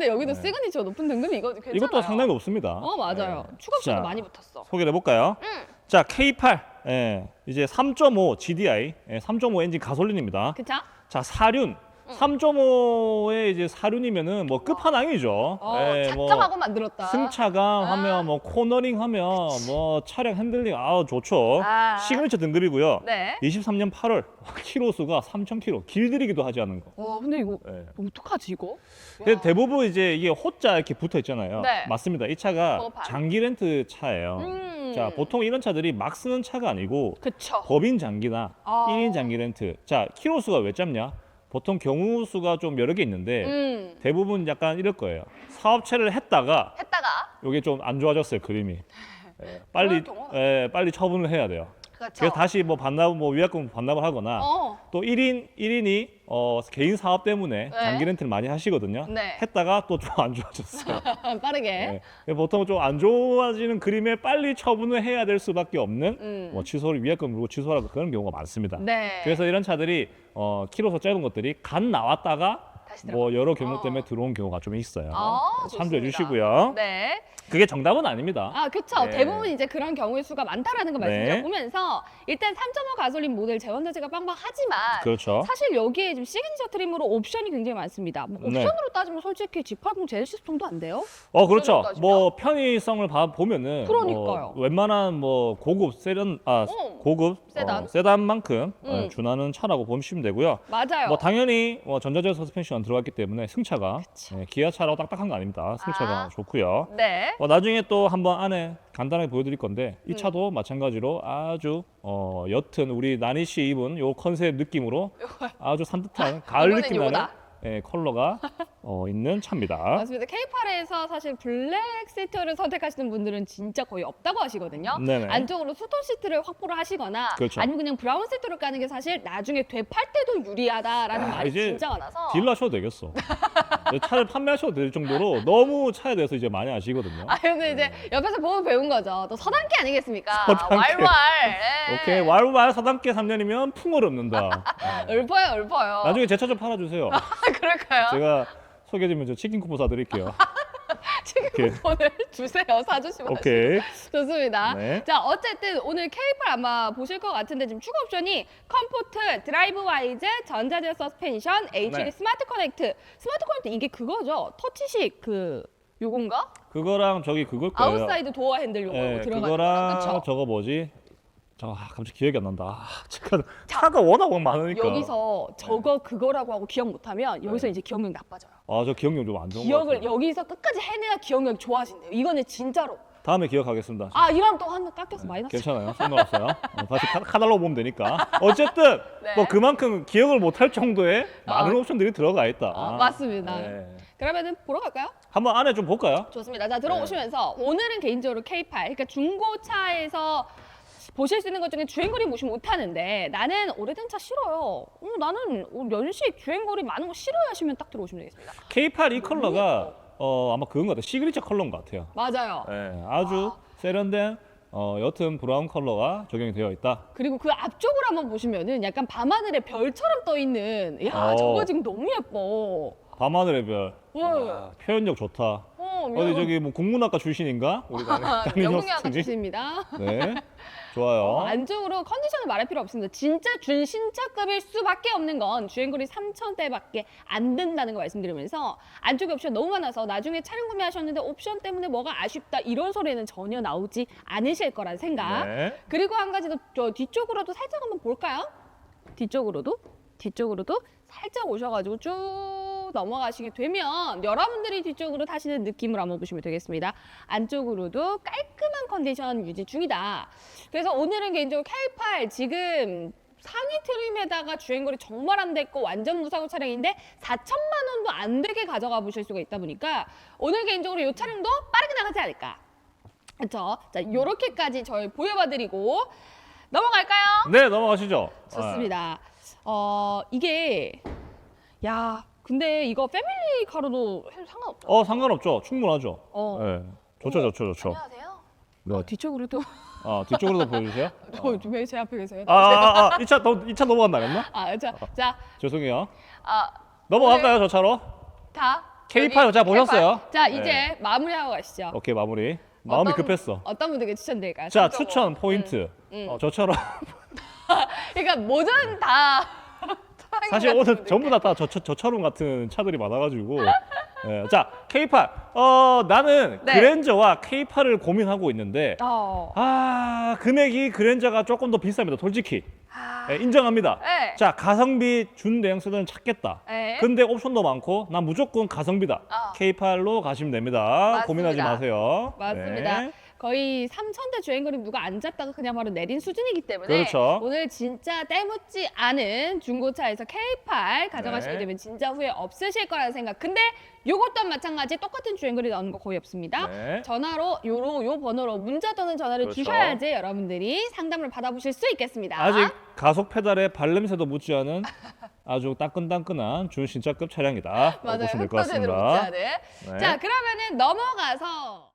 근데 여기도 시그니처 높은 등급이 이거 괜찮아요. 이것도 상당히 높습니다. 어 맞아요. 네. 추가표도 자, 많이 붙었어. 소개를 해볼까요? 자, K8 예, 이제 3.5 GDI, 예, 3.5 엔진 가솔린입니다. 그쵸? 자, 사륜. 3.5의 이제 사륜이면은 뭐 끝판왕이죠. 어, 예, 뭐 작정하고 만들었다. 승차감 아. 하면 뭐 코너링 하면 뭐 차량 핸들링 아우 좋죠. 아. 시그니처 등급이고요. 네. 23년 8월 키로수가 3,000km 길들이기도 하지 않은 거. 와 근데 이거 예. 어떡하지 이거? 근데 와. 대부분 이제 이게 호자 이렇게 붙어 있잖아요. 네. 맞습니다. 이 차가 번호판. 장기 렌트 차예요. 음. 자, 보통 이런 차들이 막 쓰는 차가 아니고 그쵸. 법인 장기나 아. 1인 장기 렌트. 자, 키로수가 왜 짧냐? 보통 경우 수가 좀 여러 개 있는데 음. 대부분 약간 이럴 거예요. 사업체를 했다가 했다가 이게 좀 안 좋아졌어요, 그림이. 예, 빨리 그럴 경우가 예, 빨리 처분을 해야 돼요. 그렇죠. 그래서 다시 뭐 반납 뭐 위약금 반납을 하거나 어. 또 1인 1인이 어, 개인 사업 때문에 네. 장기 렌트를 많이 하시거든요. 네. 했다가 또 좀 안 좋아졌어요. 빠르게. 네. 보통 좀 안 좋아지는 그림에 빨리 처분을 해야 될 수밖에 없는 음. 뭐 취소를 위약금 물고 취소하고 그런 경우가 많습니다. 네. 그래서 이런 차들이 어, 키로수 짧은 것들이 간 나왔다가 다시 뭐 여러 경우 어. 때문에 들어온 경우가 좀 있어요. 아, 참조해 좋습니다. 주시고요. 네. 그게 정답은 아닙니다. 아, 그쵸. 네. 대부분 이제 그런 경우의 수가 많다라는 거 네. 말씀드려보면서 일단 3.5 가솔린 모델 제원자재가 빵빵하지만 그렇죠. 사실 여기에 지금 시그니처 트림으로 옵션이 굉장히 많습니다. 뭐 네. 옵션으로 따지면 솔직히 G80 제네시스 정도 안 돼요? 어 그렇죠. 따지면? 뭐 편의성을 봐 보면은 그러니까요. 뭐 웬만한 뭐 고급 세단 아 어, 고급 세단. 어, 세단만큼 어, 음. 준하는 차라고 보시면 되고요. 맞아요. 뭐 당연히 뭐 전자제어 서스펜션 들어갔기 때문에 승차가. 예, 기아차라고 딱딱한 거 아닙니다. 승차가 아. 좋고요. 네. 어, 나중에 또 한번 안에 간단하게 보여드릴 건데 이 음. 차도 마찬가지로 아주 어, 옅은 우리 나니 씨 입은 요 컨셉 느낌으로 아주 산뜻한 가을 이번엔 느낌 나는 요거다. 예, 컬러가 어, 있는 차입니다. 맞습니다. K8에서 사실 블랙 시트를 선택하시는 분들은 진짜 거의 없다고 하시거든요. 네네. 안쪽으로 수톤 시트를 확보를 하시거나 그렇죠. 아니면 그냥 브라운 시트를 까는 게 사실 나중에 되팔 때도 유리하다라는 아, 말이 이제 진짜 많아서 딜러 하셔도 되겠어. 차를 판매하셔도 될 정도로 너무 차에 대해서 이제 많이 아시거든요. 아 근데 이제 옆에서 보고 배운 거죠. 또 서당계 아니겠습니까? 네. 서당계. 왈왈. 예. 오케이 왈왈 사단계 3년이면 풍을 없는다. 네. 읊어요, 읊어요. 나중에 제 차 좀 팔아주세요. 그럴까요? 제가 소개해드리면 저 치킨 쿠폰 사드릴게요. 지금. 쿠폰을 주세요. 사주시면 오케이. 좋습니다. 네. 자, 어쨌든 오늘 K8 아마 보실 것 같은데 지금 추가 옵션이 컴포트, 드라이브 와이즈, 전자제어 서스펜션, HD 네. 스마트 커넥트. 스마트 커넥트 이게 그거죠? 터치식 그 요건가? 그거랑 저기 그걸 거예요. 아웃사이드 도어 핸들 요거 예, 들어가는 그거랑 그쵸? 저거 뭐지? 저 아, 갑자기 기억이 안 난다. 아, 차가, 차가 워낙 많으니까. 여기서 저거 네. 그거라고 하고 기억 못하면 여기서 이제 기억력 나빠져요. 아, 저 기억력 좀 안 좋은 것 기억을 같아요. 여기서 끝까지 해내야 기억력 이 좋아진대요. 이거는 진짜로. 다음에 기억하겠습니다. 아 이러면 또한번 깎여서 마이너스. 괜찮아요. 상관없어요. 어, 다시 카, 카달로 보면 되니까. 어쨌든 네. 뭐 그만큼 기억을 못할 정도의 많은 어. 옵션들이 들어가 있다. 어, 맞습니다. 네. 그러면은 보러 갈까요? 한번 안에 좀 볼까요? 좋습니다. 자 들어오시면서 오늘은 개인적으로 K8 그러니까 중고차에서 보실 수 있는 것 중에 주행거리 무시 못하는데 나는 오래된 차 싫어요. 어, 나는 연식 주행거리 많은 거 싫어요 하시면 딱 들어오시면 되겠습니다. K8 이 컬러가 어, 아마 그건 것 같아요. 시그니처 컬러인 것 같아요. 맞아요. 네, 아주 세련된 어, 옅은 브라운 컬러가 적용이 되어 있다. 그리고 그 앞쪽으로 한번 보시면은 약간 밤하늘에 별처럼 떠 있는 야 어. 저거 지금 너무 예뻐. 밤하늘의 별. 어. 아, 표현력 좋다. 어, 어디 저기 뭐 국문학과 출신인가? 우리 영국의학과 학생이? 출신입니다. 네, 좋아요. 어, 안쪽으로 컨디션을 말할 필요 없습니다. 진짜 준신차급일 수밖에 없는 건 주행거리 3,000대밖에 안 된다는 거 말씀드리면서 안쪽에 옵션 너무 많아서 나중에 차량 구매하셨는데 옵션 때문에 뭐가 아쉽다 이런 소리는 전혀 나오지 않으실 거란 생각. 네. 그리고 한 가지 더저 뒤쪽으로도 살짝 한번 볼까요? 뒤쪽으로도 뒤쪽으로도 살짝 오셔가지고 쭉 넘어가시게 되면 여러분들이 뒤쪽으로 타시는 느낌을 한번 보시면 되겠습니다. 안쪽으로도 깔끔한 컨디션 유지 중이다. 그래서 오늘은 개인적으로 K8 지금 상위 트림에다가 주행거리 정말 안 됐고 완전 무사고 차량인데 4천만 원도 안 되게 가져가 보실 수가 있다 보니까 오늘 개인적으로 이 차량도 빠르게 나가지 않을까. 그렇죠. 자, 요렇게까지 저희 보여봐드리고 넘어갈까요? 네, 넘어가시죠. 좋습니다. 어 이게 야 근데 이거 패밀리 카로도 해도 상관없죠. 어, 상관없죠. 충분하죠. 어. 네. 좋죠, 좋죠, 좋죠. 안녕하세요. 네. 어, 뒤쪽으로도 아, 뒤쪽으로도 보여주세요. 왜제 앞에 계세요? 아, 아, 아, 이 차, 너, 이차 넘어간다 그랬나? 아, 자, 자, 죄송해요. 아, 넘어갈까요, 저 차로? 다 K8 자 보셨어요? 자 네. 이제 마무리하고 가시죠. 오케이 마무리. 마음이 어떤- 급했어. 어떤 분들께 추천드릴까요? 자. 추천 포인트. 음. 어, 저처럼 그러니까 뭐든 다 사실 오늘 전부 다, 다 저, 저, 저처럼 같은 차들이 많아가지고. 예, 자 K8. 어 나는 네. 그랜저와 K8을 고민하고 있는데 어. 아 금액이 그랜저가 조금 더 비쌉니다. 솔직히 아. 예, 인정합니다. 네. 자 가성비 준 대형 세단 찾겠다. 네. 근데 옵션도 많고 난 무조건 가성비다. 어. K8로 가시면 됩니다. 맞습니다. 고민하지 마세요. 맞습니다. 네. 거의 3천대 주행거리 누가 안 잡다가 그냥 바로 내린 수준이기 때문에 그렇죠. 오늘 진짜 때묻지 않은 중고차에서 K8 가져가시게 네. 되면 진짜 후회 없으실 거라는 생각. 근데 요것 또한 마찬가지 똑같은 주행거리 나오는 거 거의 없습니다. 네. 전화로 요로 요 번호로 문자 또는 전화를 그렇죠. 주셔야지 여러분들이 상담을 받아보실 수 있겠습니다. 아직 가속 페달에 발냄새도 묻지 않은 아주 따끈따끈한 준신차급 차량이다. 맞아요. 보시면 될 것 흑도제대로 같습니다. 네. 자 그러면은 넘어가서